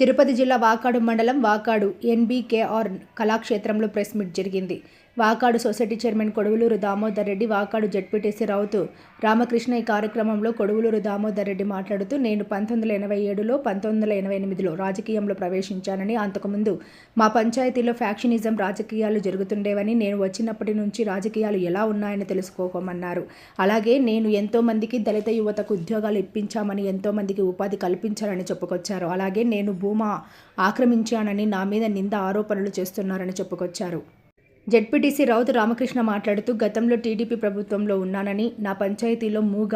తిరుపతి జిల్లా వాకాడు మండలం వాకాడు ఎన్బీకేఆర్ కళాక్షేత్రంలో ప్రెస్ మీట్ జరిగింది. Vakadu society chairman Kodavaluru Damodar Reddy Vakadu ZPTC Ravutu Ramakrishna ఈ కార్యక్రమంలో కొడవలూరు దామోదర్ రెడ్డి మాట్లాడుతూ నేను పంతొమ్మిది వందల ఎనభై ఏడులో పంతొమ్మిది వందల ఎనభై ఎనిమిదిలో రాజకీయంలో ప్రవేశించానని అంతకుముందు మా పంచాయతీలో ఫ్యాక్షనిజం రాజకీయాలు జరుగుతుండేవని నేను వచ్చినప్పటి నుంచి రాజకీయాలు ఎలా ఉన్నాయని తెలుసుకోమన్నారు. అలాగే నేను ఎంతోమందికి దళిత యువతకు ఉద్యోగాలు ఇప్పించామని ఎంతోమందికి ఉపాధి కల్పించారని చెప్పుకొచ్చారు. అలాగే నేను భూమా ఆక్రమించానని నా మీద నింద ఆరోపణలు చేస్తున్నారని చెప్పుకొచ్చారు. జడ్పీటీసీ రౌతు రామకృష్ణ మాట్లాడుతూ గతంలో టీడీపీ ప్రభుత్వంలో ఉన్నానని నా పంచాయతీలో మూగ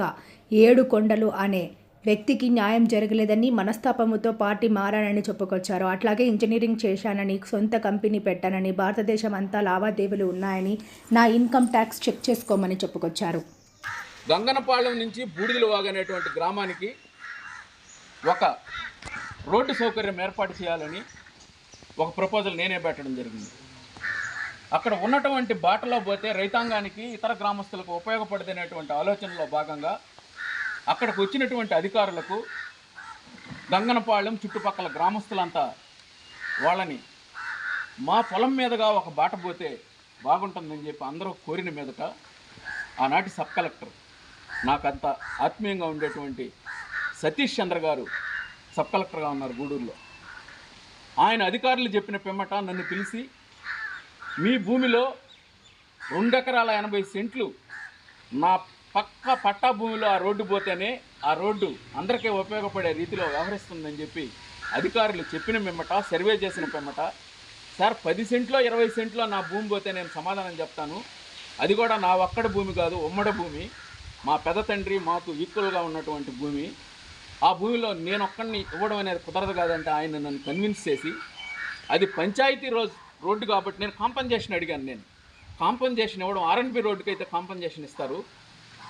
ఏడు కొండలు అనే వ్యక్తికి న్యాయం జరగలేదని మనస్తాపముతో పార్టీ మారానని చెప్పుకొచ్చారు. అట్లాగే ఇంజనీరింగ్ చేశానని సొంత కంపెనీ పెట్టానని భారతదేశం అంతా లావాదేవీలు ఉన్నాయని నా ఇన్కమ్ ట్యాక్స్ చెక్ చేసుకోమని చెప్పుకొచ్చారు. గంగనపాళెం నుంచి బూడిదలు వాగనేటువంటి గ్రామానికి ఒక రోడ్డు సౌకర్యం ఏర్పాటు చేయాలని ఒక ప్రపోజల్ నేనే పెట్టడం జరిగింది. అక్కడ ఉన్నటువంటి బాటలో పోతే రైతాంగానికి ఇతర గ్రామస్తులకు ఉపయోగపడదనేటువంటి ఆలోచనలో భాగంగా అక్కడికి వచ్చినటువంటి అధికారులకు గంగనపాళెం చుట్టుపక్కల గ్రామస్తులంతా వాళ్ళని మా పొలం మీదుగా ఒక బాట పోతే బాగుంటుందని చెప్పి అందరూ కోరిన మీదట ఆనాటి సబ్ కలెక్టర్ నాకంత ఆత్మీయంగా ఉండేటువంటి సతీష్ చంద్ర గారు సబ్ కలెక్టర్గా ఉన్నారు గూడూరులో. ఆయన అధికారులు చెప్పిన పిమ్మట నన్ను పిలిచి మీ భూమిలో రెండు ఎకరాల ఎనభై సెంట్లు నా పక్క పట్టా భూమిలో ఆ రోడ్డు పోతేనే ఆ రోడ్డు అందరికీ ఉపయోగపడే రీతిలో వ్యవహరిస్తుందని చెప్పి అధికారులు చెప్పిన పిమ్మట సర్వే చేసిన పిమ్మట సార్ పది సెంట్లో ఇరవై సెంట్లో నా భూమి పోతే నేను సమాధానం చెప్తాను. అది కూడా నా ఒక్కడి భూమి కాదు ఉమ్మడి భూమి. మా పెద్ద తండ్రి మాకు ఈక్వల్గా ఉన్నటువంటి భూమి. ఆ భూమిలో నేను ఒక్కడిని ఇవ్వడం అనేది కుదరదు కాదంటే ఆయన నన్ను కన్విన్స్ చేసి అది పంచాయతీ రోజు రోడ్డు కాబట్టి నేను కాంపన్సేషన్ అడిగాను నేను. కాంపన్సేషన్ ఇవ్వడం ఆర్ఎన్బి రోడ్డుకి అయితే కాంపన్సేషన్ ఇస్తారు.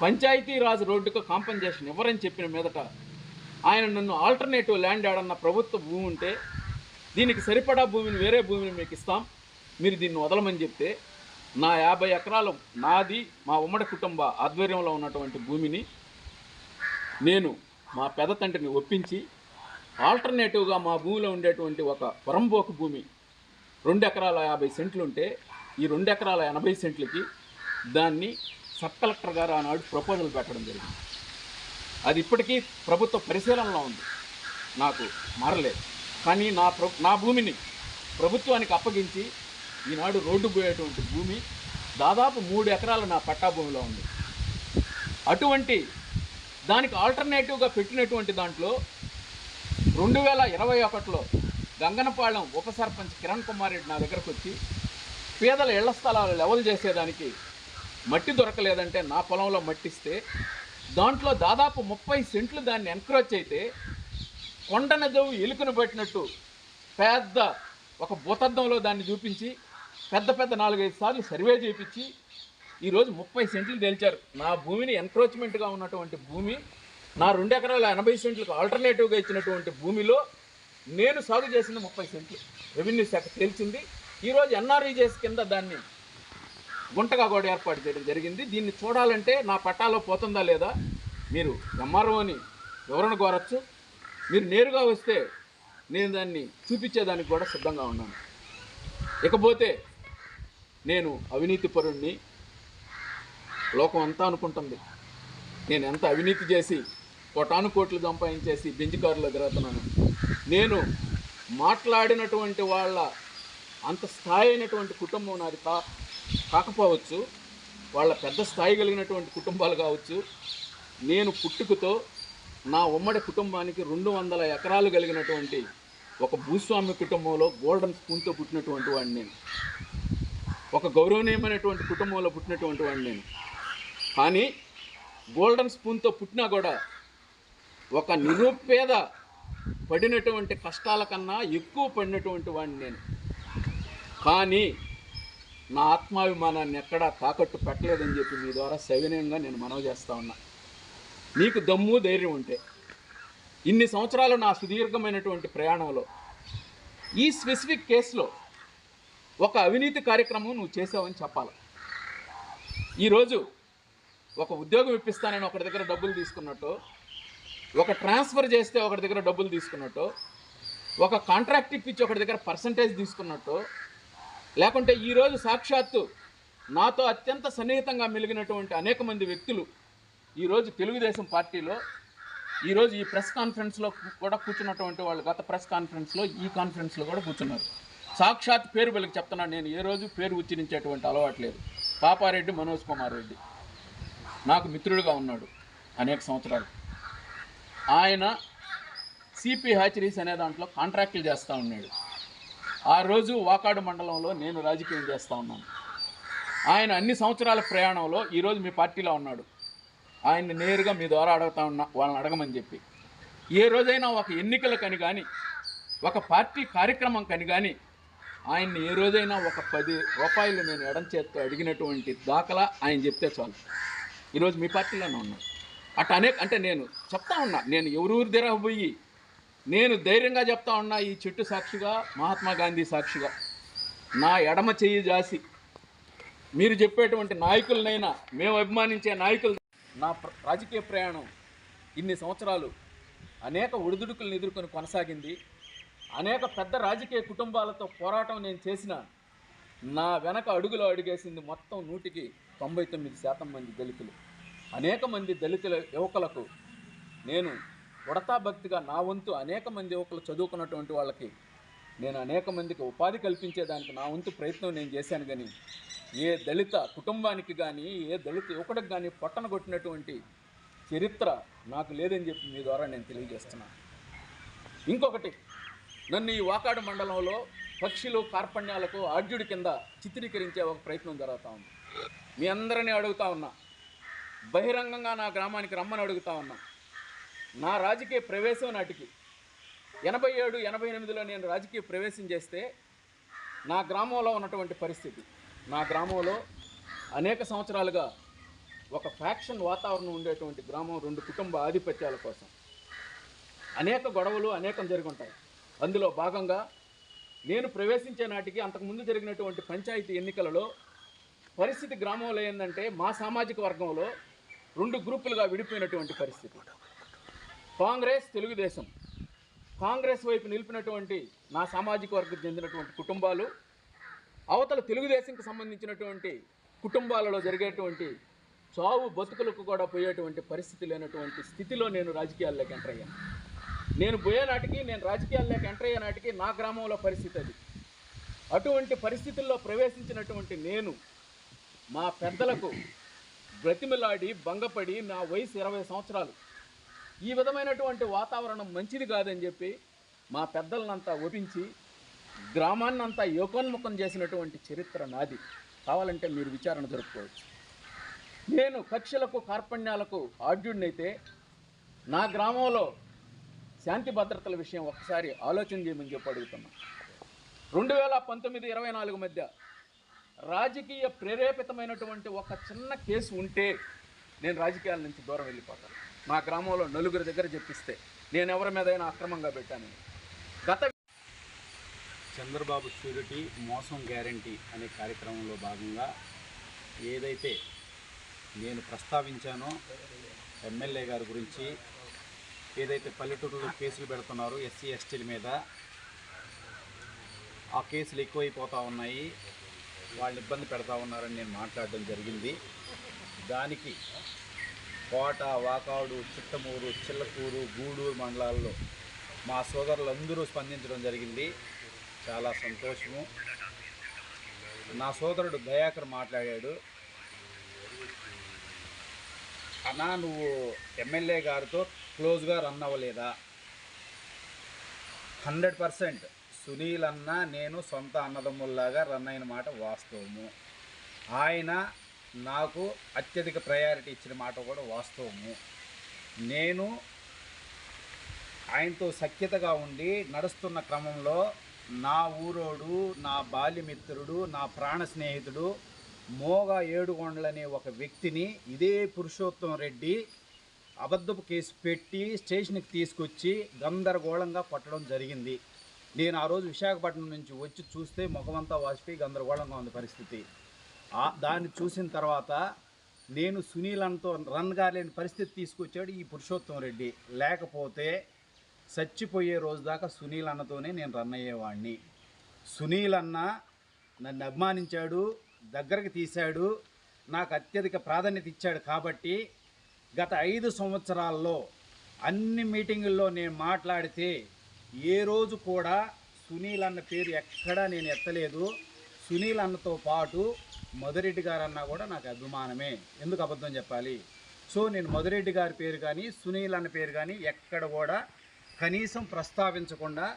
పంచాయతీ రాజ్ రోడ్డుకు కాంపన్సేషన్ ఇవ్వరని చెప్పిన మీదట ఆయన నన్ను ఆల్టర్నేటివ్ ల్యాండ్ ఆడన్న ప్రభుత్వ భూమి ఉంటే దీనికి సరిపడా భూమిని వేరే భూమిని మీకు ఇస్తాం. మీరు దీన్ని వదలమని చెప్తే నా యాభై ఎకరాలు నాది మా ఉమ్మడి కుటుంబ ఆధ్వర్యంలో ఉన్నటువంటి భూమిని నేను మా పెద్ద తండ్రిని ఒప్పించి ఆల్టర్నేటివ్గా మా భూమిలో ఉండేటువంటి ఒక పొరంబోకు భూమి రెండు ఎకరాల యాభై సెంట్లు ఉంటే ఈ రెండు ఎకరాల ఎనభై సెంట్లకి దాన్ని సబ్ కలెక్టర్ గారు ఆనాడు ప్రపోజల్ పెట్టడం జరిగింది. అది ఇప్పటికీ ప్రభుత్వ పరిశీలనలో ఉంది. నాకు మారలేదు. కానీ నా ప్ర నా భూమిని ప్రభుత్వానికి అప్పగించి ఈనాడు రోడ్డు పోయేటువంటి భూమి దాదాపు మూడు ఎకరాలు నా పట్టా భూమిలో ఉంది. అటువంటి దానికి ఆల్టర్నేటివ్గా పెట్టినటువంటి దాంట్లో రెండు వేల ఇరవై ఒకటిలో గంగనపాళెం ఉప సర్పంచ్ కిరణ్ కుమార్ రెడ్డి నా దగ్గరకు వచ్చి పేదల ఇళ్ళ స్థలాలు లెవెల్ చేసేదానికి మట్టి దొరకలేదంటే నా పొలంలో మట్టిస్తే దాంట్లో దాదాపు ముప్పై సెంట్లు దాన్ని ఎన్క్రోచ్ అయితే కొండ నదవు ఎలుకను పట్టినట్టు పెద్ద ఒక భూతద్దంలో దాన్ని చూపించి పెద్ద పెద్ద నాలుగైదు సార్లు సర్వే చేయించి ఈరోజు ముప్పై సెంట్లు తేల్చారు. నా భూమిని ఎన్క్రోచ్మెంట్గా ఉన్నటువంటి భూమి నా రెండు ఎకరాల ఎనభై సెంట్లకు ఆల్టర్నేటివ్గా ఇచ్చినటువంటి భూమిలో నేను సాగు చేసింది ముప్పై సెంట్లు. రెవెన్యూ శాఖ తేల్చింది. ఈరోజు ఎన్ఆర్ఈజేస్ కింద దాన్ని గుంటగా కూడా ఏర్పాటు చేయడం జరిగింది. దీన్ని చూడాలంటే నా పట్టాలో పోతుందా లేదా మీరు ఎంఆర్ఓని వివరణ కోరచ్చు. మీరు నేరుగా వస్తే నేను దాన్ని చూపించేదానికి కూడా సిద్ధంగా ఉన్నాను. ఇకపోతే నేను అవినీతి పరుణ్ణి లోకం అంతా అనుకుంటుంది. నేను ఎంత అవినీతి చేసి కోటాను కోట్లు సంపాదించేసి బెంచ్ కారులో తిరుగుతున్నాను. నేను మాట్లాడినటువంటి వాళ్ళ అంత స్థాయి అయినటువంటి కుటుంబం నాది కా కాకపోవచ్చు. వాళ్ళ పెద్ద స్థాయి కలిగినటువంటి కుటుంబాలు కావచ్చు. నేను పుట్టుకతో నా ఉమ్మడి కుటుంబానికి రెండు వందల ఎకరాలు కలిగినటువంటి ఒక భూస్వామ్య కుటుంబంలో గోల్డెన్ స్పూన్తో పుట్టినటువంటి వాడిని నేను. ఒక గౌరవనీయమైనటువంటి కుటుంబంలో పుట్టినటువంటి వాడిని నేను. కానీ గోల్డెన్ స్పూన్తో పుట్టినా కూడా ఒక నిరుపేద పడినటువంటి కష్టాల కన్నా ఎక్కువ పడినటువంటి వాడిని నేను. కానీ నా ఆత్మాభిమానాన్ని ఎక్కడా తాకట్టు పెట్టలేదని చెప్పి మీ ద్వారా సవినయంగా నేను మనవి చేస్తూ ఉన్నా. నీకు దమ్ము ధైర్యం ఉంటే ఇన్ని సంవత్సరాలు నా సుదీర్ఘమైనటువంటి ప్రయాణంలో ఈ స్పెసిఫిక్ కేసులో ఒక అవినీతి కార్యక్రమం నువ్వు చేసావని చెప్పాలి. ఈరోజు ఒక ఉద్యోగం ఇప్పిస్తానని ఒకరి దగ్గర డబ్బులు తీసుకున్నట్టు ఒక ట్రాన్స్ఫర్ చేస్తే ఒకటి దగ్గర డబ్బులు తీసుకున్నట్టు ఒక కాంట్రాక్ట్ ఇప్పించి ఒకటి దగ్గర పర్సంటేజ్ తీసుకున్నట్టు లేకుంటే ఈరోజు సాక్షాత్తు నాతో అత్యంత సన్నిహితంగా మెలిగినటువంటి అనేక మంది వ్యక్తులు ఈరోజు తెలుగుదేశం పార్టీలో ఈరోజు ఈ ప్రెస్ కాన్ఫరెన్స్లో కూడా కూర్చున్నటువంటి వాళ్ళు గత ప్రెస్ కాన్ఫరెన్స్లో ఈ కాన్ఫరెన్స్లో కూడా కూర్చున్నారు. సాక్షాత్ పేరు వీళ్ళకి చెప్తున్నాను నేను ఏ రోజు పేరు ఉచ్చరించేటువంటి అలవాటు లేదు. పాపారెడ్డి మనోజ్ కుమార్ రెడ్డి. నాకు మిత్రుడిగా ఉన్నాడు అనేక సంవత్సరాలు. ఆయన సిపి హ్యాచరీస్ అనే దాంట్లో కాంట్రాక్టులు చేస్తూ ఉన్నాడు. ఆ రోజు వాకాడు మండలంలో నేను రాజకీయం చేస్తూ ఉన్నాను. ఆయన అన్ని సంవత్సరాల ప్రయాణంలో ఈరోజు మీ పార్టీలో ఉన్నాడు. ఆయన్ని నేరుగా మీ ద్వారా అడుగుతా ఉన్నా వాళ్ళని అడగమని చెప్పి. ఏ రోజైనా ఒక ఎన్నికలకని కానీ ఒక పార్టీ కార్యక్రమం కని కానీ ఆయన్ని ఏ రోజైనా ఒక పది రూపాయలు నేను ఎడం చేత్తో అడిగినటువంటి దాఖలా ఆయన చెప్తే చాలు. ఈరోజు మీ పార్టీలోనే ఉన్నాడు అట్ట అనేక అంటే నేను చెప్తా ఉన్నా. నేను ఎవరూరి దగ్గర పోయి నేను ధైర్యంగా చెప్తా ఉన్నా ఈ చెట్టు సాక్షిగా మహాత్మా గాంధీ సాక్షిగా. నా ఎడమ చెయ్యి జాసి. మీరు చెప్పేటువంటి నాయకులనైనా మేము అభిమానించే నాయకులు. నా ప్ర- రాజకీయ ప్రయాణం ఇన్ని సంవత్సరాలు అనేక ఒడిదుడుకులను ఎదుర్కొని కొనసాగింది. అనేక పెద్ద రాజకీయ కుటుంబాలతో పోరాటం నేను చేసిన నా వెనక అడుగులో అడుగేసింది మొత్తం నూటికి తొంభై తొమ్మిది శాతం మంది దళితులు. అనేక మంది దళితుల యువకులకు నేను ఉడతా భక్తిగా నా వంతు అనేక మంది యువకులు చదువుకున్నటువంటి వాళ్ళకి నేను అనేక మందికి ఉపాధి కల్పించేదానికి నా వంతు ప్రయత్నం నేను చేశాను కానీ ఏ దళిత కుటుంబానికి కానీ ఏ దళిత యువకుడికి కానీ పొట్టన కొట్టినటువంటి చరిత్ర నాకు లేదని చెప్పి మీ ద్వారా నేను తెలియజేస్తున్నాను ఇంకొకటి నన్ను ఈ వాకాడు మండలంలో పక్షులు కార్పణ్యాలకు ఆర్జుడి కింద చిత్రీకరించే ఒక ప్రయత్నం జరుగుతూ ఉంది. మీ అందరినీ అడుగుతా ఉన్నా. బహిరంగంగా నా గ్రామానికి రమ్మని అడుగుతా ఉన్నా. నా రాజకీయ ప్రవేశం నాటికి ఎనభై ఏడు ఎనభై ఎనిమిదిలో నేను రాజకీయ ప్రవేశం చేస్తే నా గ్రామంలో ఉన్నటువంటి పరిస్థితి. నా గ్రామంలో అనేక సంవత్సరాలుగా ఒక ఫ్యాక్షన్ వాతావరణం ఉండేటువంటి గ్రామం రెండు కుటుంబ ఆధిపత్యాల కోసం. అనేక గొడవలు అనేకం జరిగి ఉంటాయి అందులో భాగంగా నేను ప్రవేశించే నాటికి అంతకుముందు జరిగినటువంటి పంచాయతీ ఎన్నికలలో పరిస్థితి గ్రామంలో ఏంటంటే మా సామాజిక వర్గంలో రెండు గ్రూపులుగా విడిపోయినటువంటి పరిస్థితి. కాంగ్రెస్ తెలుగుదేశం. కాంగ్రెస్ వైపు నిలిపినటువంటి నా సామాజిక వర్గం చెందినటువంటి కుటుంబాలు అవతల తెలుగుదేశంకి సంబంధించినటువంటి కుటుంబాలలో జరిగేటువంటి చావు బతుకులకు కూడా పోయేటువంటి పరిస్థితి లేనటువంటి స్థితిలో నేను రాజకీయాల్లోకి ఎంటర్ అయ్యాను. నేను పోయే నాటికి నేను రాజకీయాల్లోకి ఎంటర్ అయ్యే నాటికి నా గ్రామంలో పరిస్థితి అది. అటువంటి పరిస్థితుల్లో ప్రవేశించినటువంటి నేను మా పెద్దలకు బ్రతిమలాడి భంగపడి నా వయసు ఇరవై సంవత్సరాలు. ఈ విధమైనటువంటి వాతావరణం మంచిది కాదని చెప్పి మా పెద్దలనంతా ఒప్పించి గ్రామాన్నంతా యోకోన్ముఖం చేసినటువంటి చరిత్ర నాది. కావాలంటే మీరు విచారణ జరుపుకోవచ్చు. నేను కక్షలకు కార్పణ్యాలకు ఆడ్యుడినైతే నా గ్రామంలో శాంతి భద్రతల విషయం ఒకసారి ఆలోచన చేయమని చెప్పి అడుగుతున్నా. రెండు వేల పంతొమ్మిది ఇరవై నాలుగు మధ్య రాజకీయ ప్రేరేపితమైనటువంటి ఒక చిన్న కేసు ఉంటే నేను రాజకీయాల నుంచి దూరం వెళ్ళిపోతాను. మా గ్రామంలో నలుగురి దగ్గర చెప్పిస్తే నేను ఎవరి మీదైనా అక్రమంగా పెట్టాను. గత చంద్రబాబు షూరిటీ మోసం గ్యారంటీ అనే కార్యక్రమంలో భాగంగా ఏదైతే నేను ప్రస్తావించానో ఎమ్మెల్యే గారి గురించి ఏదైతే పల్లెటూరులో కేసులు పెడుతున్నారో ఎస్సీ ఎస్టీల మీద ఆ కేసులు ఎక్కువైపోతూ ఉన్నాయి. వాళ్ళు ఇబ్బంది పెడతా ఉన్నారని నేను మాట్లాడడం జరిగింది. దానికి కోట వాకాడు చిట్టమూరు చిల్లకూరు గూడూరు మండలాల్లో మా సోదరులందరూ స్పందించడం జరిగింది. చాలా సంతోషము. నా సోదరుడు దయాకర్ మాట్లాడాడు. అన్నా నువ్వు ఎమ్మెల్యే గారితో క్లోజ్గా రన్ అవ్వలేదా? Hundred percent. సునీల్ అన్న నేను సొంత అన్నదమ్ముల్లాగా రన్ అయిన మాట వాస్తవము. ఆయన నాకు అత్యధిక ప్రయారిటీ ఇచ్చిన మాట కూడా వాస్తవము. నేను ఆయనతో సఖ్యతగా ఉండి నడుస్తున్న క్రమంలో నా ఊరోడు నా బాల్యమిత్రుడు నా ప్రాణ స్నేహితుడు మోగ ఏడుగొండలనే ఒక వ్యక్తిని ఇదే పురుషోత్తం రెడ్డి అబద్ధపు కేసు పెట్టి స్టేషన్కి తీసుకొచ్చి గందరగోళంగా కొట్టడం జరిగింది. నేను ఆ రోజు విశాఖపట్నం నుంచి వచ్చి చూస్తే ముఖమంతా వాసిపోయి గందరగోళంగా ఉంది పరిస్థితి. దాన్ని చూసిన తర్వాత నేను సునీల్ అంతో రన్ కాలేని పరిస్థితి తీసుకొచ్చాడు ఈ పురుషోత్తం రెడ్డి. లేకపోతే చచ్చిపోయే రోజు దాకా సునీల్ అన్నతోనే నేను రన్ అయ్యేవాడిని సునీల్ అన్న నన్ను అభిమానించాడు దగ్గరకు తీశాడు నాకు అత్యధిక ప్రాధాన్యత ఇచ్చాడు కాబట్టి గత ఐదు సంవత్సరాల్లో అన్ని మీటింగుల్లో నేను మాట్లాడితే ఏ రోజు కూడా సునీల్ అన్న పేరు ఎక్కడా నేను ఎత్తలేదు. సునీల్ అన్నతో పాటు మధురెడ్డి గారు అన్న కూడా నాకు అభిమానమే. ఎందుకు అబద్ధం చెప్పాలి? సో నేను మధురెడ్డి గారి పేరు కానీ సునీల్ అన్న పేరు కానీ ఎక్కడ కూడా కనీసం ప్రస్తావించకుండా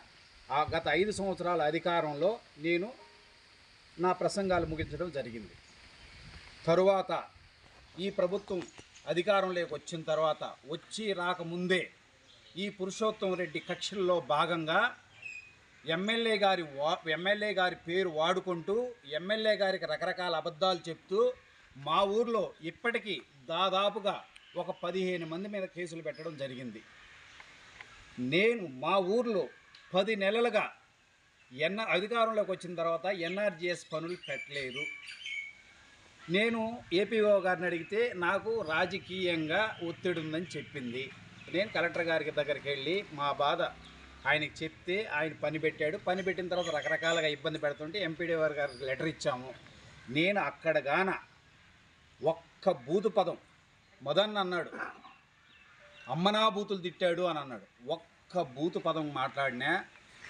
ఆ గత ఐదు సంవత్సరాల అధికారంలో నేను నా ప్రసంగాలు ముగించడం జరిగింది. తరువాత ఈ ప్రభుత్వం అధికారంలోకి వచ్చిన తర్వాత వచ్చి రాకముందే ఈ పురుషోత్తం రెడ్డి కక్షల్లో భాగంగా ఎమ్మెల్యే గారి వా ఎమ్మెల్యే గారి పేరు వాడుకుంటూ ఎమ్మెల్యే గారికి రకరకాల అబద్ధాలు చెప్తూ మా ఊర్లో ఇప్పటికీ దాదాపుగా ఒక పదిహేను మంది మీద కేసులు పెట్టడం జరిగింది. నేను మా ఊర్లో పది నెలలుగా ఎన్న అధికారంలోకి వచ్చిన తర్వాత ఎన్ఆర్జిఎస్ పనులు పెట్టలేదు. నేను ఏపీఓ గారిని అడిగితే నాకు రాజకీయంగా ఒత్తిడి ఉందని చెప్పింది. నేను కలెక్టర్ గారికి దగ్గరికి వెళ్ళి మా బాధ ఆయనకి చెప్తే ఆయన పని పెట్టాడు. పని పెట్టిన తర్వాత రకరకాలుగా ఇబ్బంది పెడుతుంటే ఎంపీడీ వారి గారికి లెటర్ ఇచ్చాము. నేను అక్కడ గాన ఒక్క బూతు పదం మదన్ అన్నాడు. అమ్మనా బూతులు తిట్టాడు అని అన్నాడు. ఒక్క బూతు పదం మాట్లాడినా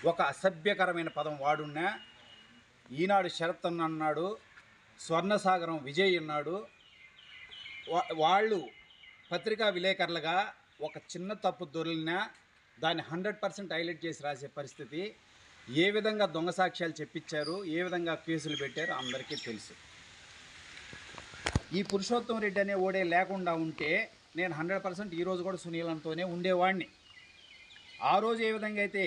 ఒక అసభ్యకరమైన పదం వాడున్నా ఈనాడు శరత్ అన్న అన్నాడు స్వర్ణసాగరం విజయ్ అన్నాడు. వా- వాళ్ళు పత్రికా విలేకరులుగా ఒక చిన్న తప్పు దొరికినా దాన్ని హండ్రెడ్ పర్సెంట్ హైలైట్ చేసి రాసే పరిస్థితి. ఏ విధంగా దొంగ సాక్ష్యాలు చెప్పించారు ఏ విధంగా కేసులు పెట్టారు అందరికీ తెలుసు. ఈ పురుషోత్తం రెడ్డి అనే ఓడే లేకుండా ఉంటే నేను హండ్రెడ్ పర్సెంట్ ఈరోజు కూడా సునీలంతోనే ఉండేవాడిని ఆ రోజు ఏ విధంగా అయితే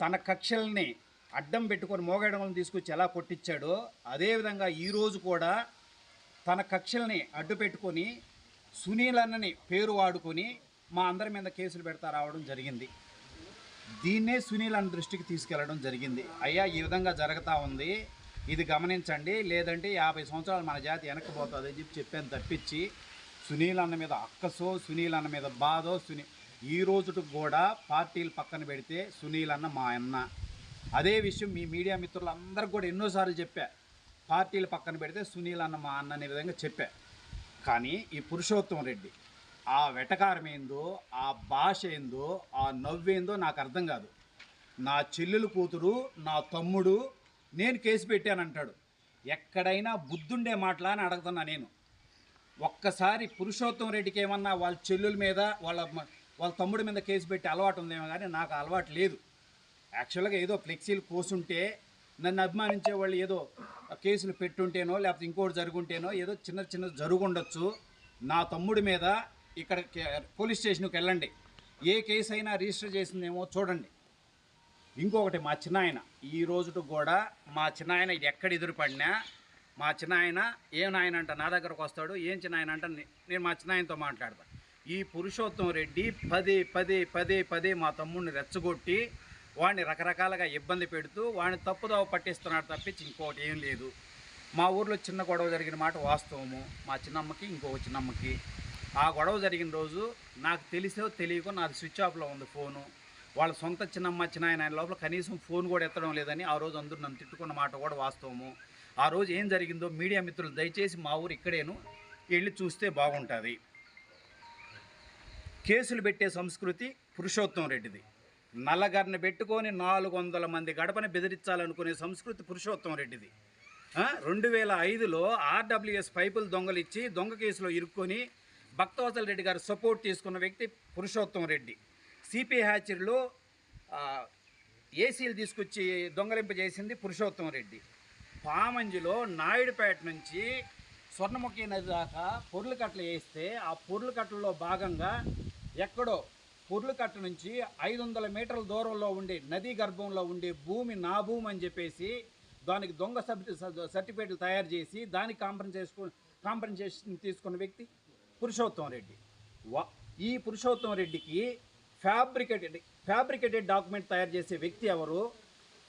తన కక్షల్ని అడ్డం పెట్టుకొని మోగడలను తీసుకొచ్చి ఎలా కొట్టించాడో అదేవిధంగా ఈరోజు కూడా తన కక్షల్ని అడ్డు పెట్టుకొని సునీల్ అన్నని పేరు వాడుకొని మా అందరి మీద కేసులు పెడతా రావడం జరిగింది. దీన్నే సునీల్ అన్న దృష్టికి తీసుకెళ్ళడం జరిగింది. అయ్యా ఈ విధంగా జరుగుతూ ఉంది. ఇది గమనించండి. లేదంటే యాభై సంవత్సరాలు మన జాతి వెనక్కిపోతుంది అని చెప్పి చెప్పాను తప్పించి సునీల్ అన్న మీద అక్కసో సునీల్ అన్న మీద బాధో సునీ ఈ రోజుకు కూడా పార్టీలు పక్కన పెడితే సునీల్ అన్న మా అన్న. అదే విషయం మీ మీడియా మిత్రులందరికీ కూడా ఎన్నోసార్లు చెప్పా. పార్టీలు పక్కన పెడితే సునీల్ అన్న మా అన్న అనే విధంగా చెప్పా. కానీ ఈ పురుషోత్తం రెడ్డి ఆ వెటకారం ఏందో ఆ భాష ఏందో ఆ నవ్వేందో నాకు అర్థం కాదు. నా చెల్లెలు కూతురు నా తమ్ముడు నేను కేసు పెట్టానంటాడు. ఎక్కడైనా బుద్ధుండే మాటలా అని అడుగుతున్నా నేను. ఒక్కసారి పురుషోత్తం రెడ్డికి ఏమన్నా వాళ్ళ చెల్లెల మీద వాళ్ళ వాళ్ళ తమ్ముడి మీద కేసు పెట్టి అలవాటు ఉందేమో కానీ నాకు అలవాటు లేదు. యాక్చువల్గా ఏదో ఫ్లెక్సీలు కోసుంటే నన్ను అభిమానించే వాళ్ళు ఏదో కేసులు పెట్టుంటేనో లేకపోతే ఇంకోటి జరుగుంటేనో ఏదో చిన్న చిన్న జరుగుండొచ్చు. నా తమ్ముడి మీద ఇక్కడ పోలీస్ స్టేషన్కి వెళ్ళండి. ఏ కేసు అయినా రిజిస్టర్ చేసిందేమో చూడండి. ఇంకొకటి మా చిన్నాయన ఈ రోజుకు కూడా మా చిన్నాయన ఎక్కడ ఎదురుపడినా మా చిన్నాయన ఏం నాయన అంట నా దగ్గరకు వస్తాడు ఏం చిన్నాయన అంట నేను మా చిన్నాయనతో మాట్లాడతాను ఈ పురుషోత్తం రెడ్డి పదే పదే పదే పదే మా తమ్ముడిని రెచ్చగొట్టి వాడిని రకరకాలుగా ఇబ్బంది పెడుతూ వాడిని తప్పుదోవ పట్టిస్తున్నాడు తప్పించి ఇంకోటి ఏం లేదు. మా ఊర్లో చిన్న గొడవ జరిగిన మాట వాస్తవము. మా చిన్నమ్మకి ఇంకొక చిన్నమ్మకి ఆ గొడవ జరిగిన రోజు నాకు తెలిసో తెలియకో నాది స్విచ్ ఆఫ్లో ఉంది ఫోను. వాళ్ళ సొంత చిన్నమ్మ చిన్నాయన ఆయన లోపల కనీసం ఫోన్ కూడా ఎత్తడం లేదని ఆ రోజు అందరూ నన్ను తిట్టుకున్న మాట కూడా వాస్తవము. ఆ రోజు ఏం జరిగిందో మీడియా మిత్రులు దయచేసి మా ఊరు ఇక్కడేను వెళ్ళి చూస్తే బాగుంటుంది. కేసులు పెట్టే సంస్కృతి పురుషోత్తం రెడ్డిది. నల్లగర్ని పెట్టుకొని నాలుగు వందల మంది గడపని బెదిరించాలనుకునే సంస్కృతి పురుషోత్తం రెడ్డిది. రెండు వేల ఐదులో ఆర్డబ్ల్యూఎస్ పైపులు దొంగలిచ్చి దొంగ కేసులో ఇరుక్కొని భక్తవసల రెడ్డి గారు సపోర్ట్ తీసుకున్న వ్యక్తి పురుషోత్తం రెడ్డి. సిపి హ్యాచరీలో ఏసీలు తీసుకొచ్చి దొంగలింపజేసింది పురుషోత్తం రెడ్డి. పామంజిలో నాయుడుపేట నుంచి స్వర్ణముఖి నది దాకా పొర్లు కట్టలు వేస్తే ఆ పొర్లు కట్టలో భాగంగా ఎక్కడో పొర్లు కట్ట నుంచి ఐదు వందల మీటర్ల దూరంలో ఉండే నదీ గర్భంలో ఉండే భూమి నా భూమి అని చెప్పేసి దానికి దొంగ సర్టిఫికేట్లు తయారు చేసి దానికి కాంపన్సేషన్ కాంపన్సేషన్ తీసుకున్న వ్యక్తి పురుషోత్తం రెడ్డి. వా ఈ పురుషోత్తం రెడ్డికి ఫ్యాబ్రికేటెడ్ ఫ్యాబ్రికేటెడ్ డాక్యుమెంట్ తయారు చేసే వ్యక్తి ఎవరు?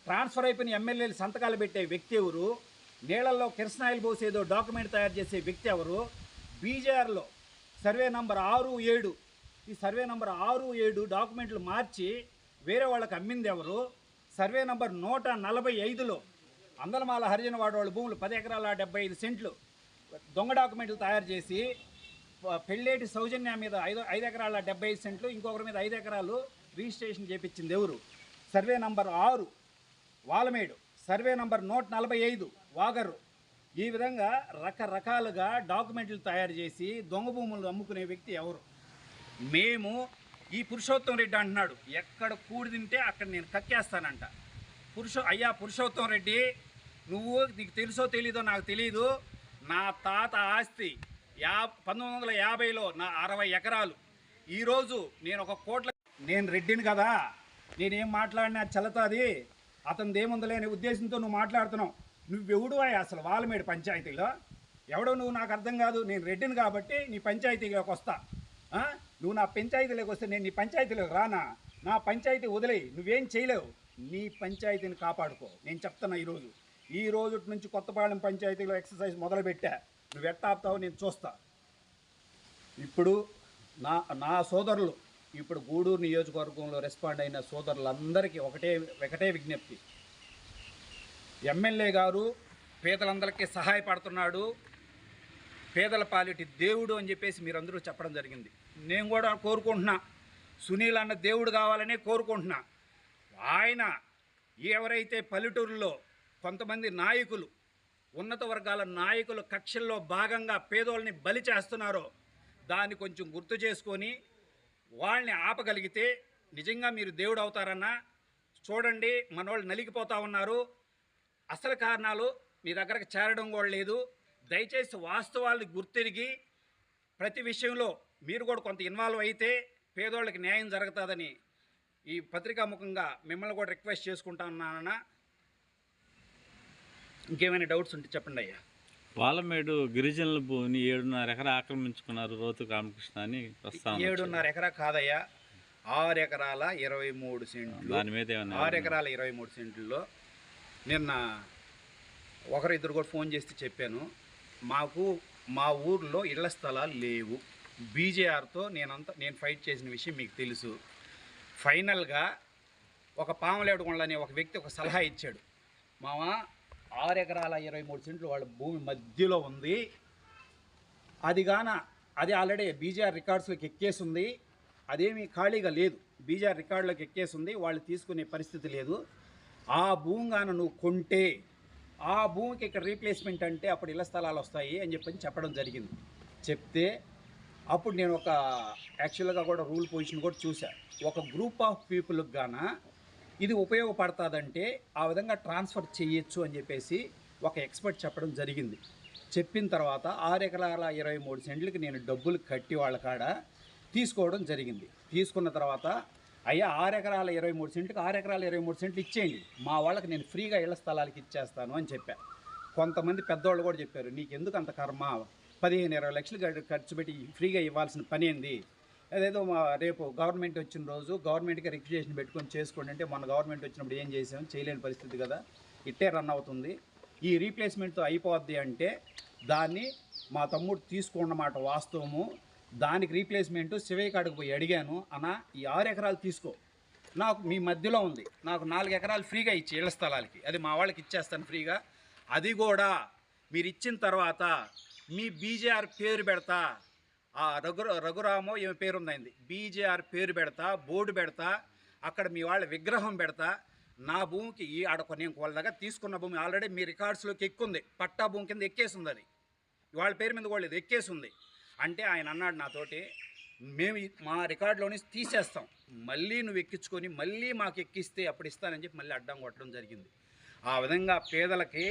ట్రాన్స్ఫర్ అయిపోయిన ఎమ్మెల్యేలు సంతకాలు పెట్టే వ్యక్తి ఎవరు? నీళ్ళల్లో కిరసనాయిల్ పోసేదో డాక్యుమెంట్ తయారు చేసే వ్యక్తి ఎవరు? బీజేఆర్లో సర్వే నంబర్ ఆరు ఏడు ఈ సర్వే నంబర్ ఆరు ఏడు డాక్యుమెంట్లు మార్చి వేరే వాళ్ళకి అమ్మింది ఎవరు? సర్వే నంబర్ నూట నలభై ఐదులో అందలమాల హరిజనవాడ వాళ్ళ భూములు పది ఎకరాల డెబ్బై ఐదు సెంట్లు దొంగ డాక్యుమెంట్లు తయారు చేసి పెళ్ళేటి సౌజన్య మీద ఐదు ఐదు ఎకరాల డెబ్బై ఐదు సెంట్లు ఇంకొకరి మీద ఐదు ఎకరాలు రిజిస్ట్రేషన్ చేపించింది ఎవరు? సర్వే నంబర్ ఆరు వాలమేడు. సర్వే నంబర్ నూట నలభై ఐదు వాగర్రు ఈ విధంగా రకరకాలుగా డాక్యుమెంట్లు తయారు చేసి దొంగ భూములు అమ్ముకునే వ్యక్తి ఎవరు? మేము ఈ పురుషోత్తం రెడ్డి అంటున్నాడు. ఎక్కడ కూడి తింటే అక్కడ నేను కక్కేస్తానంట. పురుష అయ్యా పురుషోత్తం రెడ్డి నువ్వు నీకు తెలుసో తెలీదో నాకు తెలీదు. నా తాత ఆస్తి యా పంతొమ్మిది వందల యాభైలో నా అరవై ఎకరాలు. ఈరోజు నేను ఒక కోట్ల నేను రెడ్డిని కదా? నేనేం మాట్లాడినా చల్లతాది అతనిది ఏముందలే అనే ఉద్దేశంతో నువ్వు మాట్లాడుతున్నావు. నువ్వెవడు అసలు వాలమేడు పంచాయతీలో? ఎవడో నువ్వు నాకు అర్థం కాదు. నేను రెడ్డిని కాబట్టి నీ పంచాయతీలోకి వస్తా. నువ్వు నా పంచాయతీలోకి వస్తే నేను నీ పంచాయతీలోకి రానా? నా పంచాయతీ వదిలేయి. నువ్వేం చేయలేవు. నీ పంచాయతీని కాపాడుకో. నేను చెప్తున్నా ఈరోజు ఈ రోజు నుంచి కొత్తపాలెం పంచాయతీలో ఎక్సర్సైజ్ మొదలుపెట్టా. నువ్వు ఎట్ట నేను చూస్తా. ఇప్పుడు నా నా సోదరులు ఇప్పుడు గూడూరు నియోజకవర్గంలో రెస్పాండ్ అయిన సోదరులందరికీ ఒకటే ఒకటే విజ్ఞప్తి. ఎమ్మెల్యే గారు పేదలందరికీ సహాయపడుతున్నాడు పేదల పాలిటి దేవుడు అని చెప్పేసి మీరందరూ చెప్పడం జరిగింది. నేను కూడా కోరుకుంటున్నా సునీల్ అన్న దేవుడు కావాలనే కోరుకుంటున్నా. ఆయన ఎవరైతే పల్లెటూరులో కొంతమంది నాయకులు ఉన్నత వర్గాల నాయకులు కక్షల్లో భాగంగా పేదోళ్ళని బలి చేస్తున్నారో దాన్ని కొంచెం గుర్తు చేసుకొని వాళ్ళని ఆపగలిగితే నిజంగా మీరు దేవుడు అవుతారన్నా చూడండి మనోళ్ళు నలిగిపోతా ఉన్నారు. అసలు కారణాలు మీ దగ్గరకు చేరడం కూడా లేదు. దయచేసి వాస్తవాలను గుర్తిరిగి ప్రతి విషయంలో మీరు కూడా కొంత ఇన్వాల్వ్ అయితే పేదోళ్ళకి న్యాయం జరుగుతుందని ఈ పత్రికాముఖంగా మిమ్మల్ని కూడా రిక్వెస్ట్ చేసుకుంటా ఉన్నానన్నా ఇంకేమైనా డౌట్స్ ఉంటే చెప్పండి అయ్యా. వాలమేడు గిరిజనుల భూమిని ఏడున్నర ఎకరా ఆక్రమించుకున్నారు రోతు రామకృష్ణ అని ప్రస్తావన వచ్చింది. ఏడున్నర ఎకరా కాదయ్యా ఆరు ఎకరాల ఇరవై మూడు సెంట్లు దాని మీద ఏమన్నా ఆరు ఎకరాల ఇరవై మూడు సెంట్లలో నిన్న ఒకరు ఇద్దరు కూడా ఫోన్ చేసి చెప్పాను. మాకు మా ఊర్లో ఇళ్ళ స్థలాలు లేవు. బీజేఆర్తో నేనంతా నేను ఫైట్ చేసిన విషయం మీకు తెలుసు. ఫైనల్గా ఒక పాములేడుకొండ అనే ఒక వ్యక్తి ఒక సలహా ఇచ్చాడు. మామ ఆరు ఎకరాల ఇరవై మూడు సెంట్లు వాళ్ళ భూమి మధ్యలో ఉంది. అది గాన అది ఆల్రెడీ బీజేఆర్ రికార్డ్స్లోకి ఎక్కేసింది. అదేమీ ఖాళీగా లేదు. బీజేఆర్ రికార్డులోకి ఎక్కేసింది. వాళ్ళు తీసుకునే పరిస్థితి లేదు. ఆ భూమి గాన నువ్వు కొంటే ఆ భూమికి ఇక్కడ రీప్లేస్మెంట్ అంటే అప్పుడు ఇళ్ళ స్థలాలు వస్తాయి అని చెప్పని చెప్పడం జరిగింది. చెప్తే అప్పుడు నేను ఒక యాక్చువల్గా కూడా రూల్ పొజిషన్ కూడా చూశాను ఒక గ్రూప్ ఆఫ్ పీపుల్కి గాన ఇది ఉపయోగపడుతుందంటే ఆ విధంగా ట్రాన్స్ఫర్ చేయొచ్చు అని చెప్పేసి ఒక ఎక్స్పర్ట్ చెప్పడం జరిగింది. చెప్పిన తర్వాత ఆరు ఎకరాల ఇరవై మూడు సెంట్లకి నేను డబ్బులు కట్టి వాళ్ళ కాడ తీసుకోవడం జరిగింది. తీసుకున్న తర్వాత అయ్యా ఆరు ఎకరాల ఇరవై మూడు సెంట్లకు ఆరు ఎకరాల ఇరవై మూడు సెంట్లు ఇచ్చేయండి. మా వాళ్ళకి నేను ఫ్రీగా ఇళ్ళ స్థలాలకి ఇచ్చేస్తాను అని చెప్పా. కొంతమంది పెద్దవాళ్ళు కూడా చెప్పారు నీకు ఎందుకు అంత కర్మ? పదిహేను ఇరవై లక్షలు ఖర్చు పెట్టి ఫ్రీగా ఇవ్వాల్సిన పని ఏంది? అదేదో మా రేపు గవర్నమెంట్ వచ్చిన రోజు గవర్నమెంట్కి రిక్విజేషన్ పెట్టుకొని చేసుకోండి అంటే మన గవర్నమెంట్ వచ్చినప్పుడు ఏం చేసాం? చేయలేని పరిస్థితి కదా. ఇట్టే రన్ అవుతుంది. ఈ రీప్లేస్మెంట్తో అయిపోద్ది అంటే దాన్ని మా తమ్ముడు తీసుకున్నమాట వాస్తవము. దానికి రీప్లేస్మెంట్ శివయ్య కాడికి పోయి అడిగాను. అన్న ఈ ఆరు ఎకరాలు తీసుకో. నాకు మీ మధ్యలో ఉంది. నాకు నాలుగు ఎకరాలు ఫ్రీగా ఇచ్చి ఇళ్ళ స్థలాలకి. అది మా వాళ్ళకి ఇచ్చేస్తాను ఫ్రీగా. అది కూడా మీరు ఇచ్చిన తర్వాత మీ బీజేఆర్ పేరు పెడతా. ఆ రఘు రఘురామో ఈమె పేరుందైంది. బీజేఆర్ పేరు పెడతా బోర్డు పెడతా అక్కడ మీ వాళ్ళ విగ్రహం పెడతా నా భూమికి ఈ ఆడ కొన్ని వాళ్ళ తీసుకున్న భూమి ఆల్రెడీ మీ రికార్డ్స్లోకి ఎక్కుంది. పట్టా భూమి కింద ఎక్కేసింది అది. వాళ్ళ పేరు మీద కూడా లేదు ఎక్కేసింది. అంటే ఆయన అన్నాడు నాతోటి మేము మా రికార్డులోని తీసేస్తాం. మళ్ళీ నువ్వు ఎక్కించుకొని మళ్ళీ మాకు ఎక్కిస్తే అప్పుడు ఇస్తానని చెప్పి మళ్ళీ అడ్డం కొట్టడం జరిగింది. ఆ విధంగా పేదలకి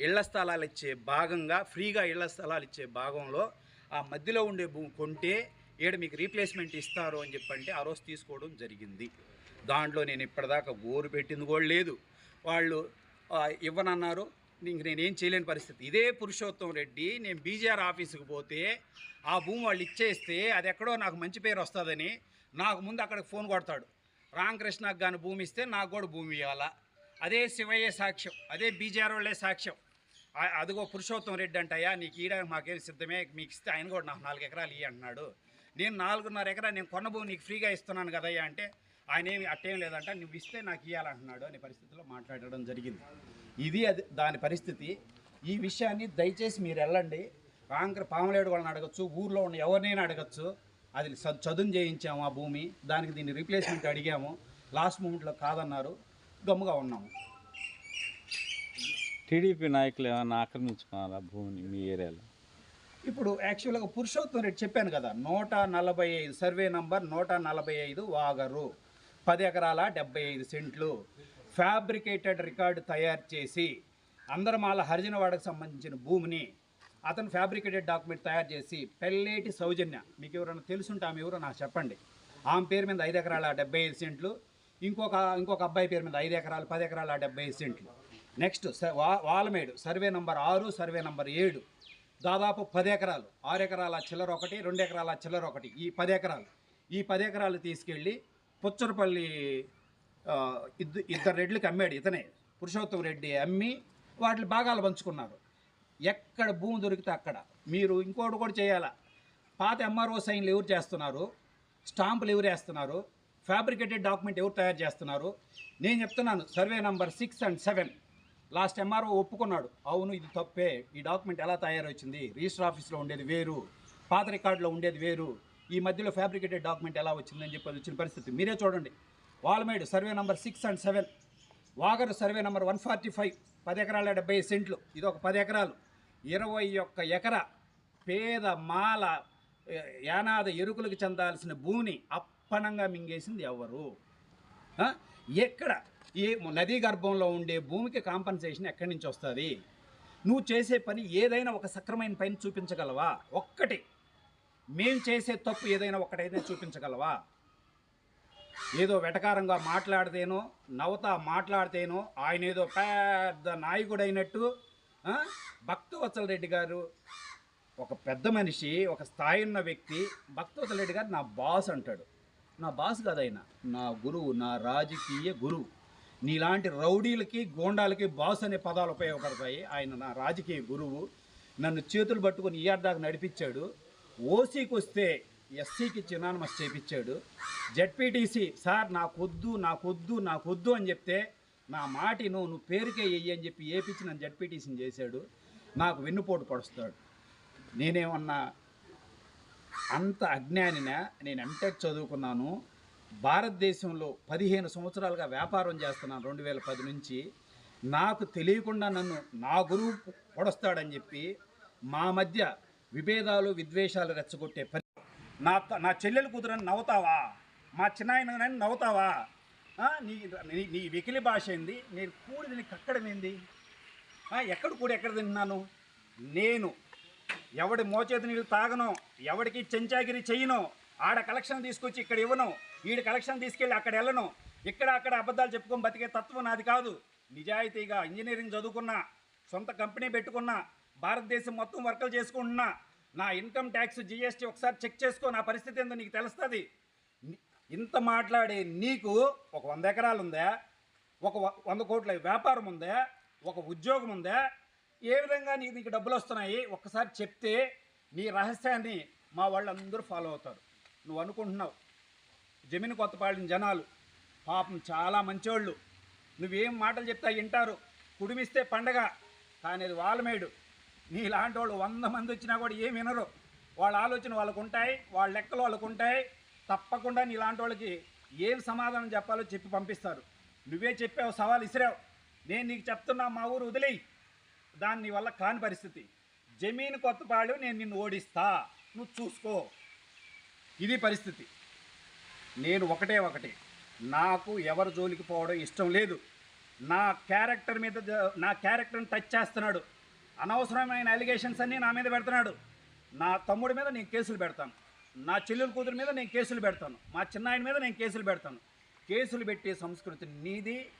ఇళ్ళ స్థలాలు ఇచ్చే భాగంగా ఫ్రీగా ఇళ్ళ స్థలాలు ఇచ్చే భాగంలో ఆ మధ్యలో ఉండే భూమి కొంటే ఈడ మీకు రీప్లేస్మెంట్ ఇస్తారు అని చెప్పంటే ఆ రోజు తీసుకోవడం జరిగింది. దాంట్లో నేను ఇప్పటిదాకా గోరు పెట్టింది కూడా లేదు. వాళ్ళు ఇవ్వనన్నారు. ఇంక నేనేం చేయలేని పరిస్థితి. ఇదే పురుషోత్తం రెడ్డి నేను బీజీఆర్ ఆఫీసుకు పోతే ఆ భూమి వాళ్ళు ఇచ్చేస్తే అది ఎక్కడో నాకు మంచి పేరు వస్తుందని నాకు ముందు అక్కడికి ఫోన్ కొడతాడు. రామకృష్ణకు కానీ భూమి ఇస్తే నాకు కూడా భూమి ఇవ్వాలా? అదే శివయ్య సాక్ష్యం అదే బీజీఆర్ వాళ్ళే సాక్ష్యం. అదిగో పురుషోత్తం రెడ్డి అంటయ్యా నీకు ఈయడానికి మాకేం సిద్ధమే? మీకు ఇస్తే ఆయన కూడా నాకు నాలుగు ఎకరాలు ఇవి అంటున్నాడు. నేను నాలుగున్నర ఎకరా నేను కొన్న భూమి నీకు ఫ్రీగా ఇస్తున్నాను కదయ్యా అంటే ఆయన ఏమి అట్టేం లేదంట నువ్వు ఇస్తే నాకు ఇవ్వాలంటున్నాడు అనే పరిస్థితిలో మాట్లాడడం జరిగింది. ఇది అది దాని పరిస్థితి. ఈ విషయాన్ని దయచేసి మీరు వెళ్ళండి. కాంగ్ర పాములేడు వాళ్ళని అడగచ్చు ఊర్లో ఉన్న ఎవరినైనా అడగచ్చు. అది చదును చేయించాము ఆ భూమి దానికి దీన్ని రీప్లేస్మెంట్ అడిగాము. లాస్ట్ మూమెంట్లో కాదన్నారు గమ్ముగా ఉన్నాము. టీడీపీ నాయకులు ఏమైనా ఆక్రమించుకున్నారా భూమిని మీ ఏరియాలో? ఇప్పుడు యాక్చువల్గా పురుషోత్తం రెడ్డి చెప్పాను కదా నూట నలభై ఐదు సర్వే నంబర్ నూట నలభై ఐదు వాగరు పది ఎకరాల డెబ్బై ఐదు సెంట్లు ఫ్యాబ్రికేటెడ్ రికార్డు తయారు చేసి అందరమాల హరిజనవాడకు సంబంధించిన భూమిని అతను ఫ్యాబ్రికేటెడ్ డాక్యుమెంట్ తయారు చేసి పెళ్ళేటి సౌజన్య మీకు ఎవరైనా తెలుసుంటే ఆమె ఎవరో నాకు చెప్పండి. ఆమె పేరు మీద ఐదు ఎకరాల డెబ్బై ఐదు సెంట్లు ఇంకొక ఇంకొక అబ్బాయి పేరు మీద ఐదు ఎకరాలు పది ఎకరాల డెబ్బై ఐదు సెంట్లు. నెక్స్ట్ స- వా వాలమేడు సర్వే నంబర్ ఆరు సర్వే నంబర్ ఏడు. దాదాపు పది ఎకరాలు. ఆరు ఎకరాల చిల్లర ఒకటి రెండు ఎకరాల చిల్లర ఒకటి. ఈ పది ఎకరాలు. ఈ పది ఎకరాలు తీసుకెళ్ళి పుచ్చరపల్లి ఆ, ఇద్ద ఇద్దరు రెడ్లకి అమ్మాడు ఇతనే. పురుషోత్తం రెడ్డి అమ్మి వాటి భాగాలు పంచుకున్నారు. ఎక్కడ భూమి దొరికితే అక్కడ. మీరు ఇంకోటి కూడా చేయాలా? పాత ఎంఆర్ఓ సైన్లు ఎవరు చేస్తున్నారు? స్టాంపులు ఎవరు వేస్తున్నారు? ఫ్యాబ్రికేటెడ్ డాక్యుమెంట్ ఎవరు తయారు చేస్తున్నారు? నేను చెప్తున్నాను survey number six and seven. Last MRO ఒప్పుకున్నాడు. అవును ఇది తప్పే. ఈ డాక్యుమెంట్ ఎలా తయారొచ్చింది రిజిస్టర్ ఆఫీస్లో ఉండేది వేరు. పాత రికార్డులో ఉండేది వేరు. ఈ మధ్యలో ఫ్యాబ్రికేటెడ్ డాక్యుమెంట్ ఎలా వచ్చిందని చెప్పి వచ్చిన పరిస్థితి. మీరే చూడండి. Valmed survey number six and seven. Vagaru survey number one forty five. పది ఎకరాల డెబ్బై సెంట్లు. ఇది ఒక పది ఎకరాలు. ఇరవై ఒక్క ఎకరా పేద మాల యానాద ఎరుకులకు చెందాల్సిన భూమిని అప్పనంగా మింగేసింది ఎవరు? ఎక్కడ? ఏ నదీ గర్భంలో ఉండే భూమికి కాంపన్సేషన్ ఎక్కడి నుంచి వస్తుంది? నువ్వు చేసే పని ఏదైనా ఒక సక్రమైన పని చూపించగలవా? ఒక్కటి. మేము చేసే తప్పు ఏదైనా ఒకటైతే చూపించగలవా? ఏదో వెటకారంగా మాట్లాడితేనో నవత మాట్లాడితేనో ఆయన ఏదో పెద్ద నాయకుడైనట్టు భక్తవత్సల రెడ్డి గారు ఒక పెద్ద మనిషి ఒక స్థాయి ఉన్న వ్యక్తి భక్తవత్సల రెడ్డి గారు నా బాస్ అంటాడు. నా బాస్ కాదు ఆయన నా గురువు నా రాజకీయ గురువు. నీలాంటి రౌడీలకి గోండాలకి బాస్ అనే పదాలు ఉపయోగపడతాయి. ఆయన నా రాజకీయ గురువు. నన్ను చేతులు పట్టుకొని ఈఆర్దాకు నడిపించాడు. ఓసీకి వస్తే ఎస్సీకి చిన్నానమస్ చేపించాడు. జడ్పీటీసీ సార్ నాకొద్దు నాకొద్దు నాకొద్దు అని చెప్తే నా మాటి నువ్వు నువ్వు పేరుకే వెయ్యి అని చెప్పి ఏపించి నన్ను జడ్పీటీసీని చేశాడు. నాకు వెన్నుపోటు పడుస్తాడు నేనేమన్నా అంత అజ్ఞానినా? నేను ఎంటెక్ చదువుకున్నాను. భారతదేశంలో పదిహేను సంవత్సరాలుగా వ్యాపారం చేస్తున్నాను రెండు వేల పది నుంచి. నాకు తెలియకుండా నన్ను నా గురువు పొడస్తాడని చెప్పి మా మధ్య విభేదాలు విద్వేషాలు రెచ్చగొట్టే పని నా త- నా చెల్లెలు కూతురని నవ్వుతావా? మా చిన్నాయనని నవ్వుతావా? నీ నీ నీ వెకిలి భాష ఏంది? నేను కూడి నీకు ఎక్కడ కూడి ఎక్కడ తిన్నాను నేను ఎవడి మోచేతి నీళ్ళు తాగను ఎవడికి చెంచాగిరి చెయ్యను ఆడ కలెక్షన్ తీసుకొచ్చి ఇక్కడ ఇవ్వను వీడి కలెక్షన్ తీసుకెళ్ళి అక్కడ వెళ్ళను ఇక్కడ అక్కడ అబద్ధాలు చెప్పుకొని బతికే తత్వం నాది కాదు. నిజాయితీగా ఇంజనీరింగ్ చదువుకున్నా సొంత కంపెనీ పెట్టుకున్నా భారతదేశం మొత్తం వర్కలు చేసుకుంటున్నా నా ఇన్కమ్ ట్యాక్స్ జిఎస్టీ ఒకసారి చెక్ చేసుకో నా పరిస్థితి ఏందో నీకు తెలుస్తుంది. ఇంత మాట్లాడే నీకు ఒక వంద ఎకరాలు ఉందా ఒక వంద కోట్ల వ్యాపారం ఉందా ఒక ఉద్యోగం ఉందా ఏ విధంగా నీకు నీకు డబ్బులు వస్తున్నాయి? ఒక్కసారి చెప్తే నీ రహస్యాన్ని మా వాళ్ళందరూ ఫాలో అవుతారు. నువ్వు అనుకుంటున్నావు. జమీన్ కొత్తపాడిన జనాలు పాపం చాలా మంచోళ్ళు. నువ్వేం మాటలు చెప్తా వింటారు. కుడిమిస్తే పండగ. కానీ అది వాల్మేడు. నీలాంటి వాళ్ళు వంద మంది వచ్చినా కూడా ఏం వినరు. వాళ్ళ ఆలోచన వాళ్ళకు ఉంటాయి వాళ్ళ లెక్కలు వాళ్ళకు ఉంటాయి. తప్పకుండా నీలాంటి వాళ్ళకి ఏం సమాధానం చెప్పాలో చెప్పి పంపిస్తారు. నువ్వే చెప్పావు సవాల్ ఇసిరావు. నేను నీకు చెప్తున్నా మా ఊరు వదిలేయి. దాని వల్ల కాని పరిస్థితి. జమీన్ కొత్తపాడు నేను నిన్ను ఓడిస్తా. నువ్వు చూసుకో. ఇది పరిస్థితి. నేను ఒకటే ఒకటి. నాకు ఎవరు జోలికి పోవడం ఇష్టం లేదు. నా క్యారెక్టర్ మీద నా క్యారెక్టర్ని టచ్ చేస్తున్నాడు. అనవసరమైన అలిగేషన్స్ అన్నీ నా మీద పెడుతున్నాడు. నా తమ్ముడి మీద నేను కేసులు పెడతాను. నా చెల్లెల కూతురు మీద నేను కేసులు పెడతాను. మా చిన్నాయన మీద నేను కేసులు పెడతాను. కేసులు పెట్టే సంస్కృతి నీది.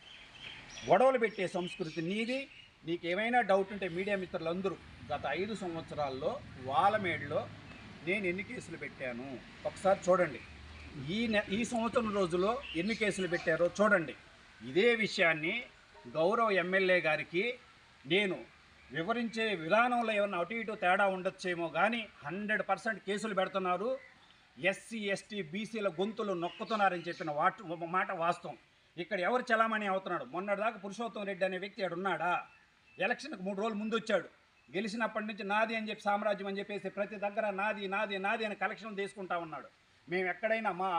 గొడవలు పెట్టే సంస్కృతి నీది. నీకు ఏమైనా డౌట్ ఉంటే మీడియా మిత్రులందరూ గత ఐదు సంవత్సరాల్లో వాలమేడులో నేను ఎన్ని కేసులు పెట్టాను? ఒకసారి చూడండి. ఈ నె ఈ సంవత్సరం రోజులో ఎన్ని కేసులు పెట్టారో చూడండి. ఇదే విషయాన్ని గౌరవ ఎమ్మెల్యే గారికి నేను వివరించే విధానంలో ఏమన్నా అటు ఇటు తేడా ఉండొచ్చేమో కానీ హండ్రెడ్ పర్సెంట్ కేసులు పెడుతున్నారు. ఎస్సీ ఎస్టీ బీసీల గొంతులు నొక్కుతున్నారని చెప్పిన వాట్ మాట వాస్తవం. ఇక్కడ ఎవరు చలామణి అవుతున్నాడు? మొన్నటిదాకా పురుషోత్తం రెడ్డి అనే వ్యక్తి అడున్నాడా ఉన్నాడా? ఎలక్షన్కి మూడు రోజులు ముందు వచ్చాడు గెలిచినప్పటి నుంచి నాది అని చెప్పి సామ్రాజ్యం అని చెప్పేసి ప్రతి దగ్గర నాది నాది నాది అని కలెక్షన్ తీసుకుంటా ఉన్నాడు. మేము ఎక్కడైనా మా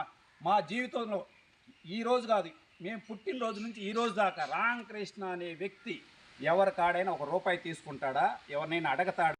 మా జీవితంలో ఈ రోజు కాదు మేము పుట్టినరోజు నుంచి ఈ రోజు దాకా రామకృష్ణ అనే వ్యక్తి ఎవరి కాడైనా ఒక రూపాయి తీసుకుంటాడా? ఎవరినైనా అడగతాడా?